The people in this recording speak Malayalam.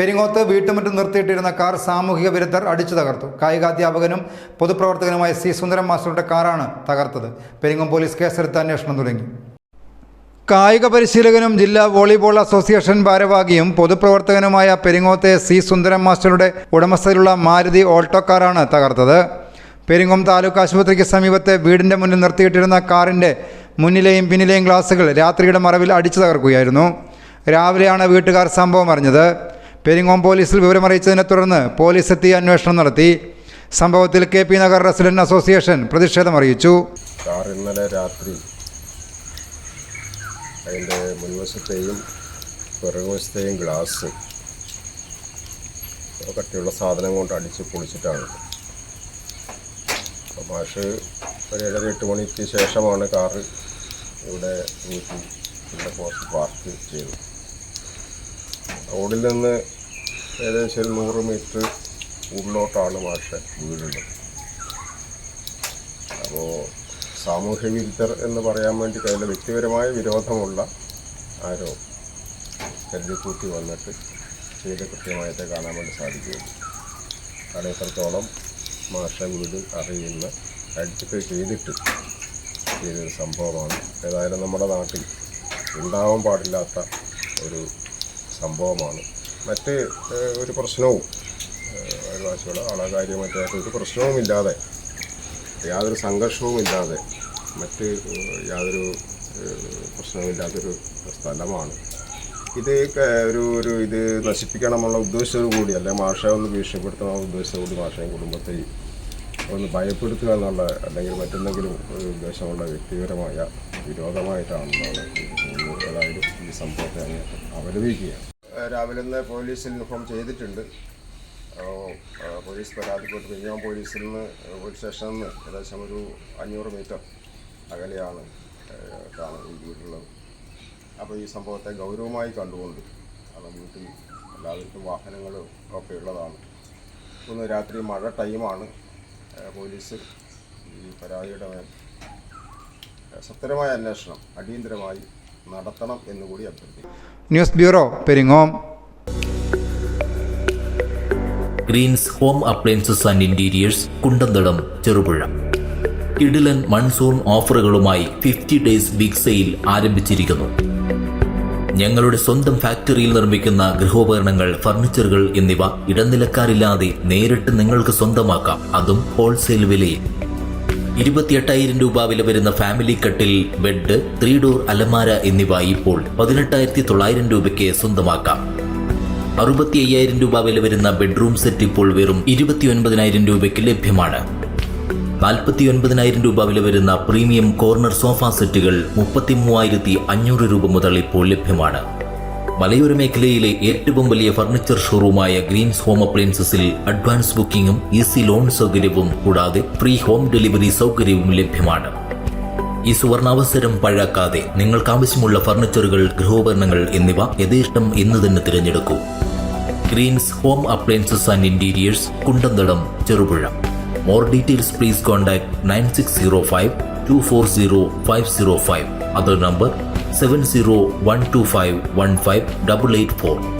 പെരിങ്ങോത്ത് വീട്ടുമുറ്റം നിർത്തിയിട്ടിരുന്ന കാർ സാമൂഹിക വിരുദ്ധർ അടിച്ചു തകർത്തു. കായികാധ്യാപകനും പൊതുപ്രവർത്തകനുമായ സി സുന്ദരം മാസ്റ്ററുടെ കാറാണ് തകർത്തത്. പെരിങ്ങോം പോലീസ് കേസെടുത്ത് അന്വേഷണം തുടങ്ങി. കായിക പരിശീലകനും ജില്ലാ വോളിബോൾ അസോസിയേഷൻ ഭാരവാഹിയും പൊതുപ്രവർത്തകനുമായ പെരിങ്ങോത്തെ സി സുന്ദരം മാസ്റ്ററുടെ ഉടമസ്ഥയിലുള്ള മാരുതി ഓൾട്ടോ കാറാണ് തകർത്തത്. പെരിങ്ങോം താലൂക്ക് ആശുപത്രിക്ക് സമീപത്തെ വീടിന്റെ മുന്നിൽ നിർത്തിയിട്ടിരുന്ന കാറിന്റെ മുന്നിലെയും പിന്നിലെയും ഗ്ലാസുകൾ രാത്രിയുടെ മറവിൽ അടിച്ചു തകർക്കുകയായിരുന്നു. രാവിലെയാണ് വീട്ടുകാർ സംഭവം അറിഞ്ഞത്. പെരിങ്ങോം പോലീസിൽ വിവരമറിയിച്ചതിനെ തുടർന്ന് പോലീസ് എത്തി അന്വേഷണം നടത്തി. സംഭവത്തിൽ K P Nagar resident association പ്രതിഷേധം അറിയിച്ചു. ഇന്നലെ രാത്രി അതിന്റെ മുൻവശത്തെയും പിറകുവശത്തെയും ഗ്ലാസ് കട്ടിയുള്ള സാധനം കൊണ്ട് അടിച്ച് പൊളിച്ചിട്ടാണ്. അപ്പോൾ മാഷ് ഒരു ഏഴര എട്ട് മണിക്ക് ശേഷമാണ് കാറ് ഇവിടെ വീട്ടിൽ ഇവിടെ പാർക്ക് ചെയ്തത്. റോഡിൽ നിന്ന് ഏകദേശം നൂറ് മീറ്റർ ഉള്ളിലോട്ടാണ് മാഷ വീടുള്ളത് അപ്പോൾ സാമൂഹ്യ വിരുദ്ധർ എന്ന് പറയാൻ വേണ്ടി കയ്യിൽ വ്യക്തിപരമായ വിരോധമുള്ള ആരോ കരുതിക്കൂട്ടി വന്നിട്ട് ചെയ്ത് കൃത്യമായിട്ട് കാണാൻ വേണ്ടി സാധിക്കുകയുള്ളൂ. കാരണം എത്രത്തോളം മാഷ വീട് അറിയുന്ന ഐഡന്റിഫൈ ചെയ്തിട്ട് ചെയ്തൊരു സംഭവമാണ്. ഏതായാലും നമ്മുടെ നാട്ടിൽ ഉണ്ടാവാൻ പാടില്ലാത്ത ഒരു സംഭവമാണ്. മറ്റ് ഒരു പ്രശ്നവും അയൽവാസികളോ ആളോ കാര്യമായിട്ട് ഒരു പ്രശ്നവുമില്ലാതെ യാതൊരു സംഘർഷവുമില്ലാതെ മറ്റ് യാതൊരു പ്രശ്നവുമില്ലാത്തൊരു സ്ഥലമാണ്. ഇത് ഒരു ഒരു ഇത് നശിപ്പിക്കണമെന്നുള്ള ഉദ്ദേശത്തോടു കൂടി അല്ലെ മാഷയെ ഒന്ന് ഭീഷണിപ്പെടുത്തണമെന്ന ഉദ്ദേശത്തോടു കൂടി മാഷയും കുടുംബത്തെയും ഒന്ന് ഭയപ്പെടുത്തുക എന്നുള്ള അല്ലെങ്കിൽ മറ്റെന്തെങ്കിലും ഒരു ഉദ്ദേശമുള്ള വ്യക്തിപരമായ വിരോധമായിട്ടാണെന്നാണ് ഏതായാലും ഈ സംഭവത്തെ അങ്ങ് അപലപിക്കുകയാണ് ഏഹ് രാവിലെ തന്നെ പോലീസിൽ ഇൻഫോം ചെയ്തിട്ടുണ്ട്. പോലീസ് പരാതിപ്പെട്ട് പെരിഞ്ഞാം പോലീസിൽ നിന്ന് പോലീസ് സ്റ്റേഷനിൽ നിന്ന് ഏകദേശം ഒരു അഞ്ഞൂറ് മീറ്റർ അകലെയാണ് കാണുന്നത് അപ്പോൾ ഈ സംഭവത്തെ ഗൗരവമായി കണ്ടുകൊണ്ട് അത് വീട്ടിൽ എല്ലാവർക്കും വാഹനങ്ങളും ഒക്കെ ഉള്ളതാണ്. ഒന്ന് രാത്രി മഴ ടൈമാണ്. പോലീസ് ഈ പരാതിയുടെ മേൽ സത്യമായ സത്വരമായ അന്വേഷണം അടിയന്തരമായി നടത്തണം എന്നുകൂടി അഭ്യർത്ഥിക്കുന്നു. News bureau Peringome. Greens home appliances and interiors Kundanthadam Cherupuzha. കിടിലൻ മൺസൂൺ ഓഫറുകളുമായി ഫിഫ്റ്റി ഡേയ്സ് ബിഗ് സെയിൽ ആരംഭിച്ചിരിക്കുന്നു. ഞങ്ങളുടെ സ്വന്തം ഫാക്ടറിയിൽ നിർമ്മിക്കുന്ന ഗൃഹോപകരണങ്ങൾ ഫർണിച്ചറുകൾ എന്നിവ ഇടനിലക്കാരില്ലാതെ നേരിട്ട് നിങ്ങൾക്ക് സ്വന്തമാക്കാം. അതും ഹോൾസെയിൽ വിലയിൽ. ഇരുപത്തിയെട്ടായിരം രൂപ വില വരുന്ന ഫാമിലി കട്ടിൽ ബെഡ് ത്രീ ഡോർ അലമാര എന്നിവ ഇപ്പോൾ പതിനെട്ടായിരത്തി തൊള്ളായിരം രൂപയ്ക്ക് സ്വന്തമാക്കാം. അറുപത്തി അയ്യായിരം രൂപ വില വരുന്ന ബെഡ്റൂം സെറ്റ് ഇപ്പോൾ വെറും ഇരുപത്തിയൊൻപതിനായിരം രൂപയ്ക്ക് ലഭ്യമാണ്. നാൽപ്പത്തി ഒൻപതിനായിരം രൂപ വില വരുന്ന പ്രീമിയം കോർണർ സോഫ സെറ്റുകൾ മുപ്പത്തി മൂവായിരത്തി അഞ്ഞൂറ് രൂപ മുതൽ ഇപ്പോൾ ലഭ്യമാണ്. മലയോര മേഖലയിലെ ഏറ്റവും വലിയ ഫർണിച്ചർ ഷോറൂമായ ഗ്രീൻസ് ഹോം അപ്ലയൻസസിൽ അഡ്വാൻസ് ബുക്കിംഗും ഈസി ലോൺ സൗകര്യവും കൂടാതെ ഫ്രീ ഹോം ഡെലിവറി സൗകര്യവും ലഭ്യമാണ്. ഈ സുവർണാവസരം പഴാക്കാതെ നിങ്ങൾക്ക് ആവശ്യമുള്ള ഫർണിച്ചറുകൾ ഗൃഹോപകരണങ്ങൾ എന്നിവ യഥേഷ്ടം ഇന്ന് തന്നെ തിരഞ്ഞെടുക്കൂ. Greens home appliances and interiors Kundanthadam Cherupuzha. More details please contact 9605 240 505. Other number 7012515884.